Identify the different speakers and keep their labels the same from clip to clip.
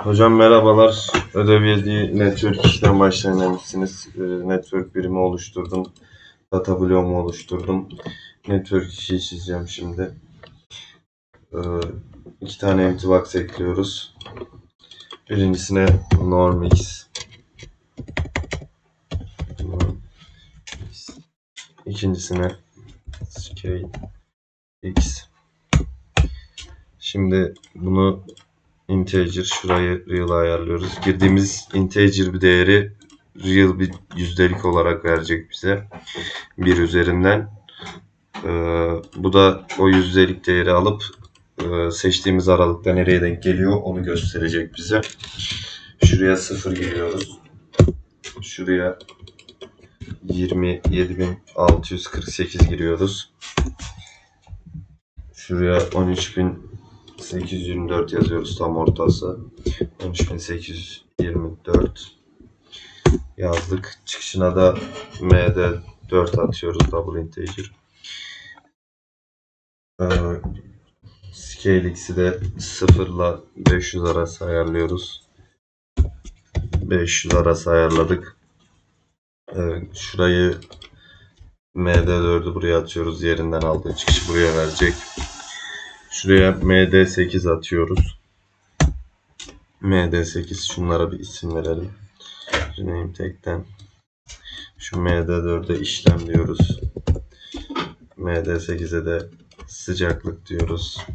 Speaker 1: Hocam merhabalar. Ödev yediği network işlem başlayın demişsiniz. Ee, network birimi oluşturdum. Data bloğumu oluşturdum. Network işi çizeceğim şimdi. Ee, iki tane empty box ekliyoruz. Birincisine. Normx. İkincisine scale x. Şimdi bunu integer şurayı real ayarlıyoruz. Girdiğimiz integer bir değeri real bir yüzdelik olarak verecek bize. Bir üzerinden. Ee, bu da o yüzdelik değeri alıp e, seçtiğimiz aralıkta nereye denk geliyor onu gösterecek bize. Şuraya 0 giriyoruz. Şuraya 27.648 giriyoruz. Şuraya 13.824 yazıyoruz tam ortası. 13.824 yazdık. Çıkışına da MD 4 atıyoruz double integer. Ee, Scale x'i de 0 ile 500 arası ayarlıyoruz. 500 arası ayarladık. Ee, şurayı MD4'ü buraya atıyoruz. Yerinden aldığı çıkışı buraya verecek. Şuraya MD8 atıyoruz. MD8 şunlara bir isim verelim. Rename tag'ten şu MD4'e işlem diyoruz. MD8'e de sıcaklık diyoruz.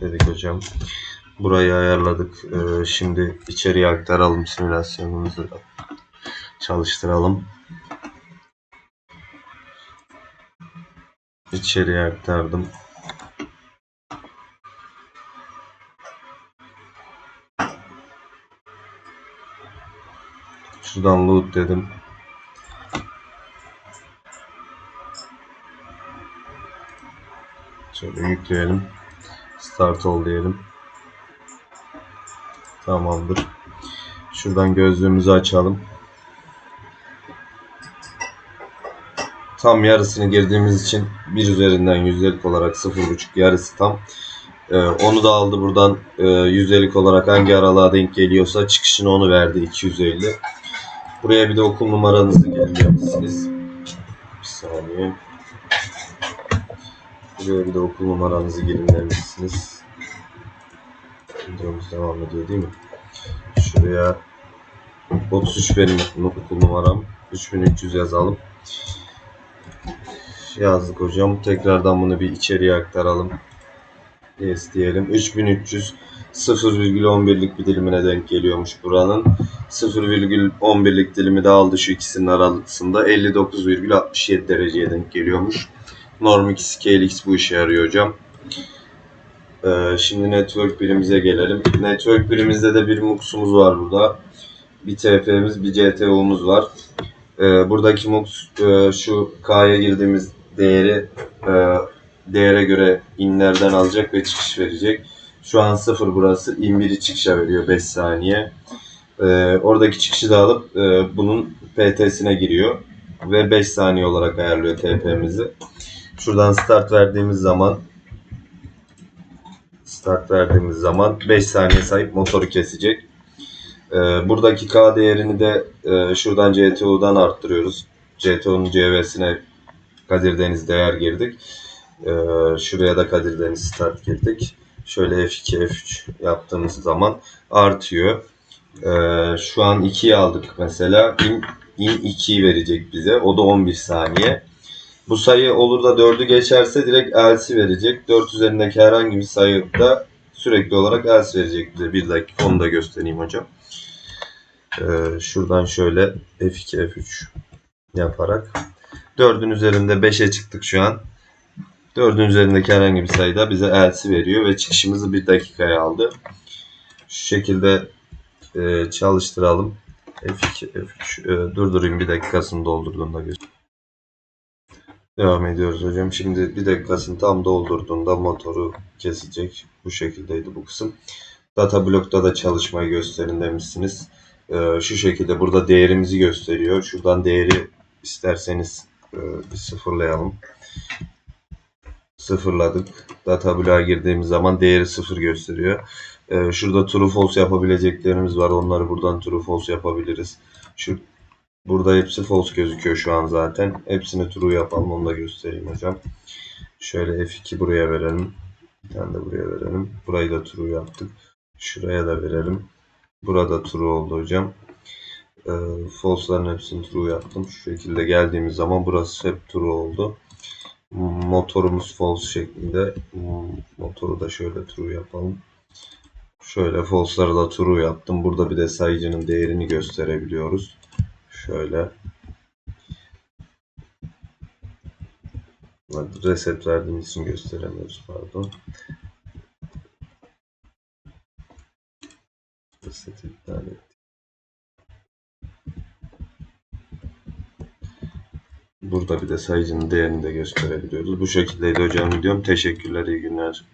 Speaker 1: Dedik hocam. Burayı ayarladık. Ee, şimdi içeriye aktaralım simülasyonumuzu. Çalıştıralım. İçeriye aktardım. Şuradan load dedim. Şöyle yükleyelim. Start ol diyelim. Tamamdır. Şuradan gözlüğümüzü açalım. Tam yarısını girdiğimiz için bir üzerinden yüzdelik olarak 0.5 yarısı tam. Ee, onu da aldı buradan e, yüzdelik olarak hangi aralığa denk geliyorsa çıkışını onu verdi 250. Buraya bir de okul numaranızı gireceksiniz. Bir saniye. Buraya bir de okul numaranızı girin demişsiniz. Videomuz devam ediyor değil mi? Şuraya 33 benim okul numaram. 3300 yazalım. Yazdık hocam. Tekrardan bunu bir içeriye aktaralım. Yes diyelim. 3300 0,11'lik bir dilimine denk geliyormuş buranın. 0,11'lik dilimi de aldı şu ikisinin arasında 59,67 dereceye denk geliyormuş. Norm 2 Scale X bu işe yarıyor hocam. Ee, şimdi network birimize gelelim. Network birimizde de bir MUX'umuz var burada. Bir TF'miz, bir CTO'muz var. Ee, buradaki MUX e, şu K'ya girdiğimiz değeri e, değere göre inlerden alacak ve çıkış verecek. Şu an 0 burası. in 1'i çıkışa veriyor 5 saniye. Ee, oradaki çıkışı da alıp e, bunun PT'sine giriyor. Ve 5 saniye olarak ayarlıyor TP'mizi. Şuradan start verdiğimiz zaman start verdiğimiz zaman 5 saniye sayıp motoru kesecek. Ee, buradaki K değerini de e, şuradan CTO'dan arttırıyoruz. CTO'nun CV'sine Kadir Deniz değer girdik. Ee, şuraya da Kadir Deniz start girdik. Şöyle F2, F3 yaptığımız zaman artıyor. Ee, şu an 2'yi aldık mesela. In, in 2'yi verecek bize. O da 11 saniye. Bu sayı olur da 4'ü geçerse direkt else verecek. 4 üzerindeki herhangi bir sayı da sürekli olarak else verecek bize. Bir dakika onu da göstereyim hocam. Ee, şuradan şöyle F2, F3 yaparak 4'ün üzerinde 5'e çıktık şu an. 4'ün üzerindeki herhangi bir sayıda bize else veriyor ve çıkışımızı bir dakikaya aldı. Şu şekilde e, çalıştıralım. F2, F3 e, durdurayım bir dakikasını doldurduğunda göster. Devam ediyoruz hocam. Şimdi bir dakikasını tam doldurduğunda motoru kesecek. Bu şekildeydi bu kısım. Data blokta da çalışmayı gösterin demişsiniz. E, şu şekilde burada değerimizi gösteriyor. Şuradan değeri isterseniz e, bir sıfırlayalım sıfırladık. Data girdiğimiz zaman değeri sıfır gösteriyor. Ee, şurada true false yapabileceklerimiz var. Onları buradan true false yapabiliriz. Şu burada hepsi false gözüküyor şu an zaten. Hepsini true yapalım. Onu da göstereyim hocam. Şöyle F2 buraya verelim. Bir tane de buraya verelim. Burayı da true yaptık. Şuraya da verelim. Burada true oldu hocam. Ee, false'ların hepsini true yaptım. Şu şekilde geldiğimiz zaman burası hep true oldu. Motorumuz false şeklinde. Motoru da şöyle true yapalım. Şöyle false'ları da true yaptım. Burada bir de sayıcının değerini gösterebiliyoruz. Şöyle. Reset verdiğimiz için gösteremiyoruz pardon. Reset iptal ettik. Burada bir de sayıcının değerini de gösterebiliyoruz. Bu şekildeydi hocam videom. Teşekkürler, iyi günler.